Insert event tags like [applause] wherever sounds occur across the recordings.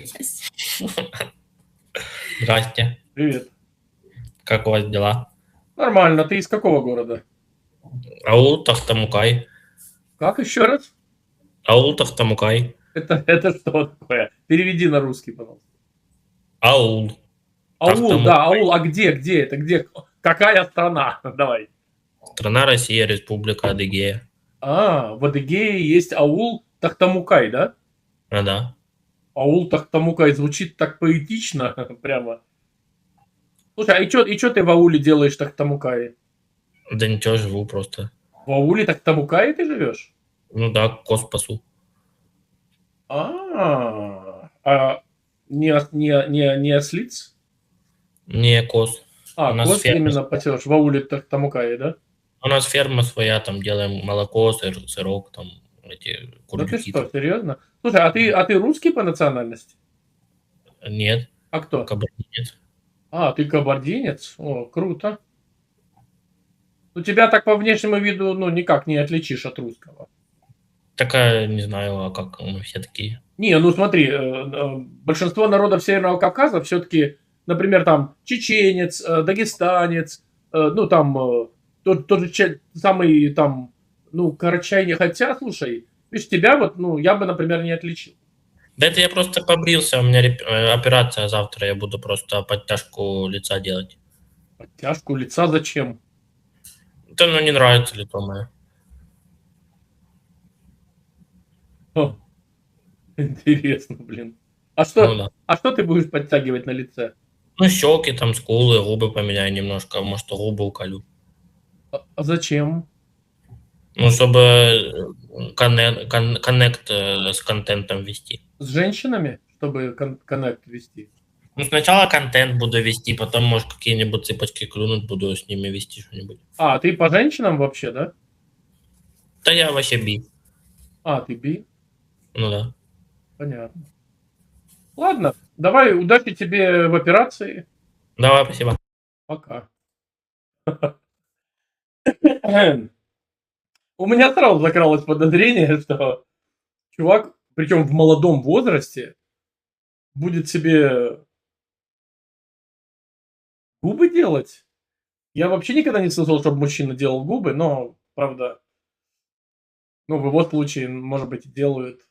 [laughs] Здрасте. Привет. Как у вас дела? Нормально. Ты из какого города? Аул Тахтамукай. Как еще раз? Аул Тахтамукай. Это, это что такое? Переведи на русский, пожалуйста. Аул. Аул, Тахтамукай. да, аул. А где, где это? Где? Какая страна? [laughs] Давай. Страна Россия, Республика Адыгея. А, в Адыгее есть аул Тахтамукай, да? А, да. Аул Тахтамукай звучит так поэтично, [laughs] прямо. Слушай, а и что и чё ты в ауле делаешь Тахтамукае? Да ничего, живу просто. В ауле Тахтамукае ты живешь? Ну да, коз пасу. А, а не, не, не, не ослиц? Не коз. А, У нас коз ферма. именно пасешь в ауле Тахтамукае, да? У нас ферма своя, там делаем молоко, сыр, сырок, там эти Да ты курдюки. что, серьезно? Слушай, а ты, а ты русский по национальности? Нет, А кто? кабардинец. А, ты кабардинец? О, круто. Ну, тебя так по внешнему виду, ну, никак не отличишь от русского. Такая, не знаю, а как мы все такие. Не, ну смотри, э, э, большинство народов Северного Кавказа все-таки, например, там чеченец, э, дагестанец, ну там тот, тот же самый там, ну, карачай хотя, слушай, видишь, тебя вот, ну, я бы, например, не отличил. Да это я просто побрился, у меня реп- э, операция завтра, я буду просто подтяжку лица делать. Подтяжку лица зачем? Да ну не нравится лицо мое. О, интересно, блин. А что, Ну да. а что ты будешь подтягивать на лице? Ну щеки, там скулы, губы поменяю немножко, может губы уколю. А, а зачем? Ну, чтобы э, конне- кон- коннект э, с контентом вести. С женщинами, чтобы кон- коннект вести? Ну, сначала контент буду вести, потом, может, какие-нибудь цепочки клюнуть, буду с ними вести что-нибудь. А, ты по женщинам вообще, да? Да я вообще би. А, ты би? Ну да. Понятно. Ладно, давай, удачи тебе в операции. Давай, спасибо. Пока. [laughs] У меня сразу закралось подозрение, [laughs] что чувак, причем в молодом возрасте, будет себе губы делать. Я вообще никогда не слышал, чтобы мужчина делал губы, но, правда, ну, в его случае, может быть, делают.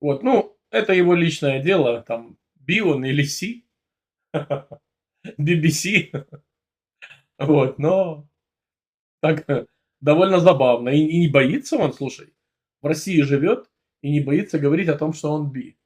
Вот, ну, это его личное дело, там, би он или си. [laughs] BBC. [laughs] Вот, но так довольно забавно. И, и не боится он, слушай, в России живет и не боится говорить о том, что он би.